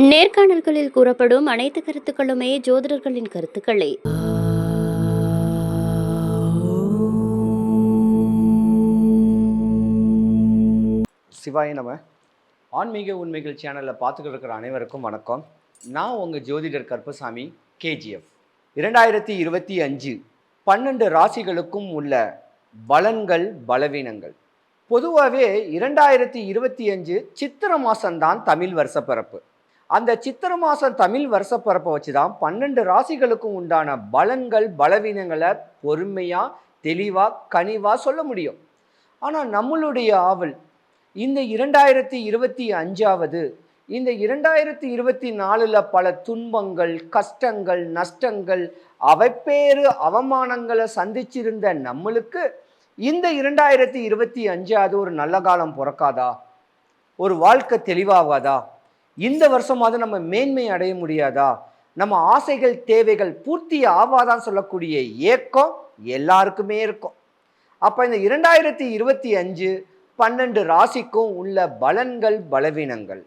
நேர்காணல்களில் கூறப்படும் அனைத்து கருத்துக்களுமே ஜோதிடர்களின் கருத்துக்களே. சிவாய நம. ஆன்மீக உண்மைகள் சேனலில் பார்த்துக்கிட்டு இருக்கிற அனைவருக்கும் வணக்கம். நான் உங்கள் ஜோதிடர் கருப்பசாமி கேஜிஎஃப் இரண்டாயிரத்தி இருபத்தி அஞ்சு பன்னெண்டு ராசிகளுக்கும் உள்ள பலன்கள் பலவீனங்கள். பொதுவாகவே இரண்டாயிரத்தி இருபத்தி அஞ்சு சித்திர மாதம்தான் தமிழ் வருஷப்பிறப்பு அந்த சித்திர மாதம் தமிழ் வருஷப்பிறப்பை வச்சு தான் பன்னெண்டு ராசிகளுக்கும் உண்டான பலன்கள் பலவீனங்களை பொறுமையாக தெளிவாக கனிவாக சொல்ல முடியும். ஆனால் நம்மளுடைய ஆவல் இந்த இரண்டாயிரத்தி இருபத்தி அஞ்சாவது இந்த இரண்டாயிரத்தி இருபத்தி நாலில் பல துன்பங்கள் கஷ்டங்கள் நஷ்டங்கள் அவப்பேறு அவமானங்களை சந்திச்சிருந்த நம்மளுக்கு இந்த இரண்டாயிரத்தி இருபத்தி அஞ்சாவது ஒரு நல்ல காலம் பிறக்காதா? ஒரு வாழ்க்கை தெளிவாகாதா? இந்த வருஷமாவது நம்ம மேன்மை அடைய முடியாதா? நம்ம ஆசைகள் தேவைகள் பூர்த்தி ஆவாதான் சொல்லக்கூடிய ஏக்கம் எல்லாருக்குமே இருக்கும். அப்போ இந்த இரண்டாயிரத்தி இருபத்தி அஞ்சு பன்னெண்டு ராசிக்கும் உள்ள பலன்கள் பலவீனங்கள்.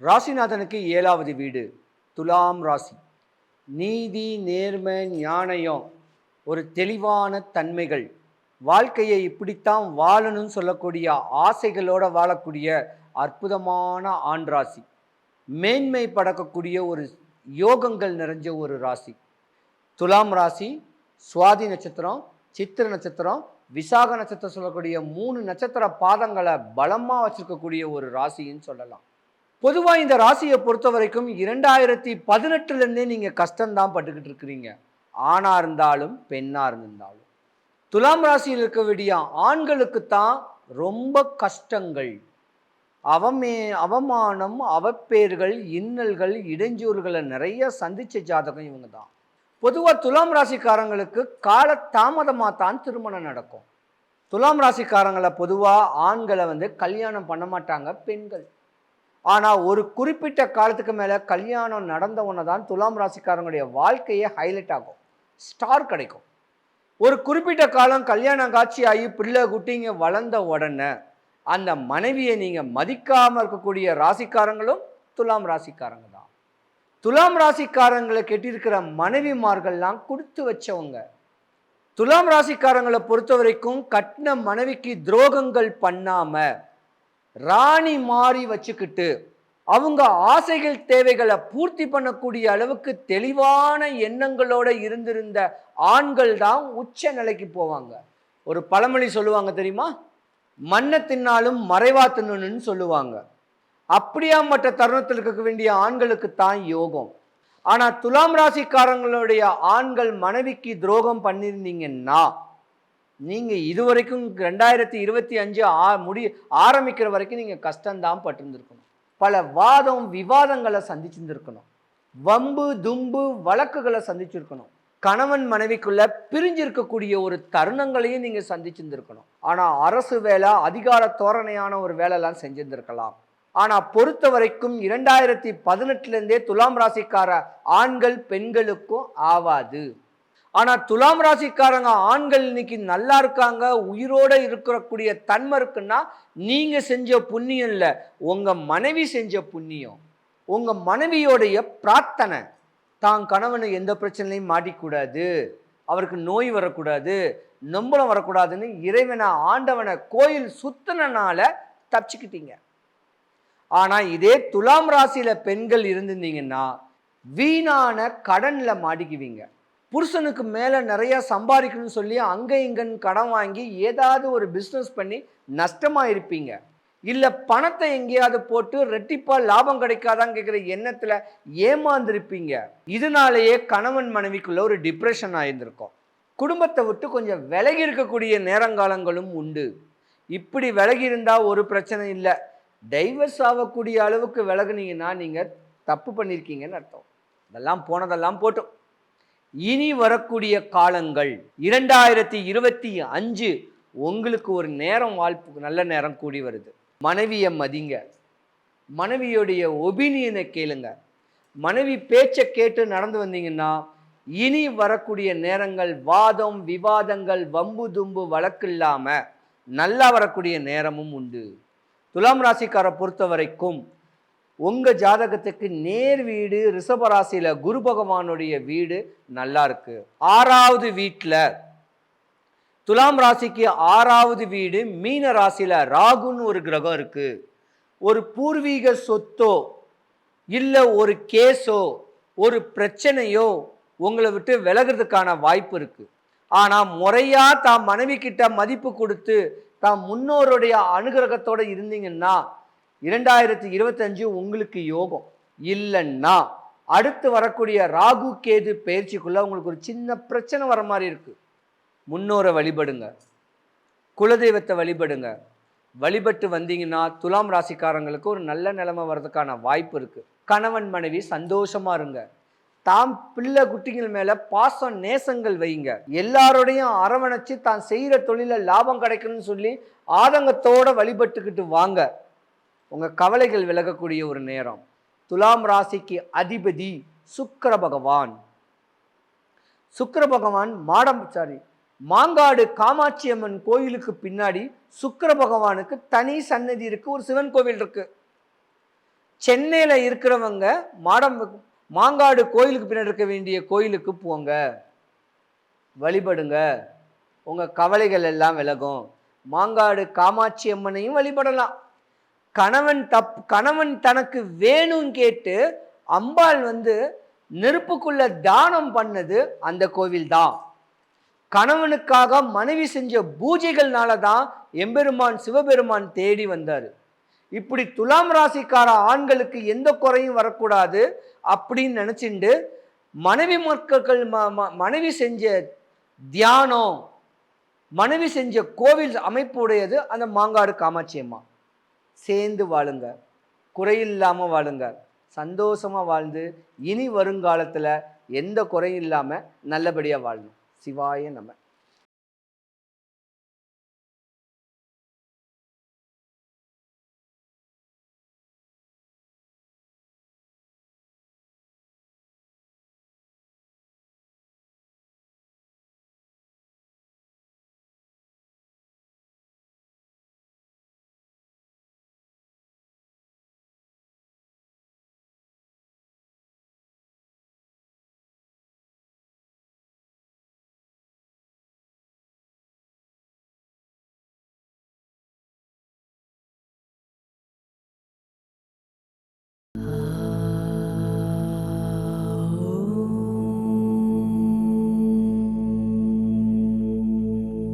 ராசிநாதனுக்கு ஏழாவது வீடு துலாம் ராசி. நீதி நேர்மை ஞானயம் ஒரு தெளிவான தன்மைகள். வாழ்க்கையை இப்படித்தான் வாழணும்னு சொல்லக்கூடிய ஆசைகளோட வாழக்கூடிய அற்புதமான ஆண் ராசி. மேன்மை படக்கக்கூடிய ஒரு யோகங்கள் நிறைஞ்ச ஒரு ராசி. துலாம் ராசி சுவாதி நட்சத்திரம் சித்திர நட்சத்திரம் விசாக நட்சத்திரம் சொல்லக்கூடிய மூணு நட்சத்திர பாதங்களை பலமாக வச்சுருக்கக்கூடிய ஒரு ராசின்னு சொல்லலாம். பொதுவாக இந்த ராசியை பொறுத்த வரைக்கும் இரண்டாயிரத்தி பதினெட்டுலேருந்தே நீங்கள் கஷ்டம்தான் பட்டுக்கிட்டு இருக்கிறீங்க. ஆணாக இருந்தாலும் பெண்ணாக இருந்திருந்தாலும் துலாம் ராசியில் இருக்க வேண்டிய ஆண்களுக்கு தான் ரொம்ப கஷ்டங்கள். அவமே அவமானம் அவப்பேர்கள் இன்னல்கள் இடைஞ்சூறுகளை நிறைய சந்திச்ச ஜாதகம் இவங்க தான் பொதுவாக துலாம் ராசிக்காரங்களுக்கு கால தாமதமாக தான் திருமணம் நடக்கும். துலாம் ராசிக்காரங்களை பொதுவாக ஆண்களை வந்து கல்யாணம் பண்ண மாட்டாங்க பெண்கள். ஆனால் ஒரு குறிப்பிட்ட காலத்துக்கு மேலே கல்யாணம் நடந்த தான் துலாம் ராசிக்காரங்களுடைய வாழ்க்கையே ஹைலைட் ஆகும். ஸ்டார் கிடைக்கும். ஒரு குறிப்பிட்ட காலம் கல்யாணம் காட்சி ஆகி பிள்ளை குட்டிங்க வளர்ந்த உடனே அந்த மனைவியை நீங்கள் மதிக்காமல் இருக்கக்கூடிய ராசிக்காரங்களும் துலாம் ராசிக்காரங்க தான். துலாம் ராசிக்காரங்களை கெட்டிருக்கிற மனைவிமார்கள்லாம் கொடுத்து வச்சவங்க. துலாம் ராசிக்காரங்களை பொறுத்த வரைக்கும் கட்டின மனைவிக்கு துரோகங்கள் பண்ணாமல் ராணி மாறி வச்சுக்கிட்டு அவங்க ஆசைகள் தேவைகளை பூர்த்தி பண்ணக்கூடிய அளவுக்கு தெளிவான எண்ணங்களோட இருந்திருந்த ஆண்கள் தான் உச்ச நிலைக்கு போவாங்க. ஒரு பழமொழி சொல்லுவாங்க தெரியுமா? மண்ணை தின்னாலும் மறைவா தின்னணும்னு சொல்லுவாங்க. அப்படியா மற்ற தருணத்தில் இருக்க வேண்டிய ஆண்களுக்கு தான் யோகம். ஆனால் துலாம் ராசிக்காரங்களுடைய ஆண்கள் மனைவிக்கு துரோகம் பண்ணியிருந்தீங்கன்னா நீங்க இதுவரைக்கும் ரெண்டாயிரத்தி இருபத்தி அஞ்சு ஆ முடி ஆரம்பிக்கிற வரைக்கும் நீங்கள் கஷ்டம்தான் பட்டிருந்துருக்கணும். பல வாதம் விவாதங்களை சந்திச்சிருந்துருக்கணும். வம்பு தும்பு வழக்குகளை சந்திச்சிருக்கணும். கணவன் மனைவிக்குள்ள பிரிஞ்சிருக்கக்கூடிய ஒரு தருணங்களையும் நீங்கள் சந்திச்சிருந்துருக்கணும். ஆனால் அரசு வேலை அதிகார தோரணையான ஒரு வேலைலாம் செஞ்சிருந்திருக்கலாம். ஆனால் பொறுத்த வரைக்கும் இரண்டாயிரத்தி பதினெட்டுலேருந்தே துலாம் ராசிக்கார ஆண்கள் பெண்களுக்கும் ஆவாது. ஆனால் துலாம் ராசிக்காரங்க ஆண்கள் இன்னைக்கு நல்லா இருக்காங்க உயிரோட இருக்கக்கூடிய தன்மை இருக்குன்னா நீங்கள் செஞ்ச புண்ணியம் இல்லை. உங்கள் மனைவி செஞ்ச புண்ணியம். உங்கள் மனைவியோடைய பிரார்த்தனை. தான் கணவனை எந்த பிரச்சனையும் மாட்டிக்கூடாது. அவருக்கு நோய் வரக்கூடாது. நம்பளம் வரக்கூடாதுன்னு இறைவனை ஆண்டவனை கோயில் சுத்தினால தப்பிச்சுக்கிட்டீங்க. ஆனால் இதே துலாம் ராசியில் பெண்கள் இருந்திருந்தீங்கன்னா வீணான கடனில் மாட்டிக்குவீங்க. புருஷனுக்கு மேலே நிறையா சம்பாதிக்கணும்னு சொல்லி அங்கே இங்கன்னு கடன் வாங்கி ஏதாவது ஒரு பிஸ்னஸ் பண்ணி நஷ்டமாக இருப்பீங்க இல்லை பணத்தை எங்கேயாவது போட்டு ரெட்டிப்பாக லாபம் கிடைக்காதான்னு கேட்குற எண்ணத்தில் ஏமாந்துருப்பீங்க. இதனாலேயே கணவன் மனைவிக்குள்ள ஒரு டிப்ரெஷன் ஆயிருந்திருக்கும். குடும்பத்தை விட்டு கொஞ்சம் விலகி இருக்கக்கூடிய நேரங்காலங்களும் உண்டு. இப்படி விலகி இருந்தால் ஒரு பிரச்சனை இல்லை. டைவர்ஸ் ஆகக்கூடிய அளவுக்கு விலகுனீங்கன்னா நீங்கள் தப்பு பண்ணியிருக்கீங்கன்னு அர்த்தம். இதெல்லாம் போனதெல்லாம் போட்டோம். இனி வரக்கூடிய காலங்கள் இரண்டாயிரத்தி இருபத்தி அஞ்சு உங்களுக்கு ஒரு நேரம் வாழ்ப்பு நல்ல நேரம் கூடி வருது. மனைவியை மதிங்க. மனைவியுடைய ஒபினியனை கேளுங்க. மனைவி பேச்சை கேட்டு நடந்து வந்தீங்கன்னா இனி வரக்கூடிய நேரங்கள் வாதம் விவாதங்கள் வம்பு தும்பு வழக்கு இல்லாமல் நல்லா வரக்கூடிய நேரமும் உண்டு. துலாம் ராசிக்காரை பொறுத்த வரைக்கும் உங்கள் ஜாதகத்துக்கு நேர் வீடு ரிஷபராசியில் குரு பகவானுடைய வீடு நல்லா இருக்கு. ஆறாவது வீட்டில் துலாம் ராசிக்கு ஆறாவது வீடு மீன ராசியில ராகுன்னு ஒரு கிரகம் இருக்குது ஒரு பூர்வீக சொத்தோ இல்லை ஒரு கேஸோ ஒரு பிரச்சனையோ உங்களை விட்டு விலகிறதுக்கான வாய்ப்பு இருக்குது ஆனால் முறையாக தாம் மனைவி கிட்ட மதிப்பு கொடுத்து தாம் முன்னோருடைய அனுகிரகத்தோடு இருந்தீங்கன்னா இரண்டாயிரத்தி இருபத்தஞ்சு உங்களுக்கு யோகம். இல்லைன்னா அடுத்து வரக்கூடிய ராகு கேது பயிற்சிக்குள்ளே உங்களுக்கு ஒரு சின்ன பிரச்சனை வர மாதிரி இருக்குது முன்னோரை வழிபடுங்க. குலதெய்வத்தை வழிபடுங்க. வழிபட்டு வந்தீங்கன்னா துலாம் ராசிக்காரங்களுக்கு ஒரு நல்ல நிலைமை வர்றதுக்கான வாய்ப்பு இருக்குது கணவன் மனைவி சந்தோஷமாக இருங்க. தாம் பிள்ளை குட்டிகள் மேலே பாசம் நேசங்கள் வைங்க. எல்லாரோடையும் அரவணைச்சு தான் செய்கிற தொழிலில் லாபம் கிடைக்கணும்னு சொல்லி ஆதங்கத்தோடு வழிபட்டுக்கிட்டு வாங்க. உங்கள் கவலைகள் விலகக்கூடிய ஒரு நேரம். துலாம் ராசிக்கு அதிபதி சுக்கர பகவான். சுக்கர பகவான் மாடம் சாரி மாங்காடு காமாட்சி அம்மன் கோயிலுக்கு பின்னாடி சுக்கர பகவானுக்கு தனி சன்னதி இருக்குது ஒரு சிவன் கோவில் இருக்குது சென்னையில் இருக்கிறவங்க மாடம் மாங்காடு கோயிலுக்கு பின்னாடி இருக்க வேண்டிய கோயிலுக்கு போங்க. வழிபடுங்க. உங்கள் கவலைகள் எல்லாம் விலகும். மாங்காடு காமாட்சி அம்மனையும் வழிபடலாம். கணவன் தப் கணவன் தனக்கு வேணும் கேட்டு அம்பாள் வந்து நெருப்புக்குள்ள தானம் பண்ணது அந்த கோவில் தான் கணவனுக்காக மனைவி செஞ்ச பூஜைகள்னால தான் எம்பெருமான் சிவபெருமான் தேடி வந்தார். இப்படி துலாம் ராசிக்கார ஆண்களுக்கு எந்த குறையும் வரக்கூடாது அப்படின்னு நினச்சிண்டு மனைவி மக்கள் ம- ம- மனைவி செஞ்ச தியானம் மனைவி செஞ்ச கோவில் அமைப்பு உடையது அந்த மாங்காடு காமாட்சி அம்மா. சேர்ந்து வாழுங்க. குறையில்லாமல் வாழுங்க. சந்தோஷமாக வாழ்ந்து இனி வருங்காலத்தில் எந்த குறையும் இல்லாமல் நல்லபடியாக வாழணும் சிவாய நம்ம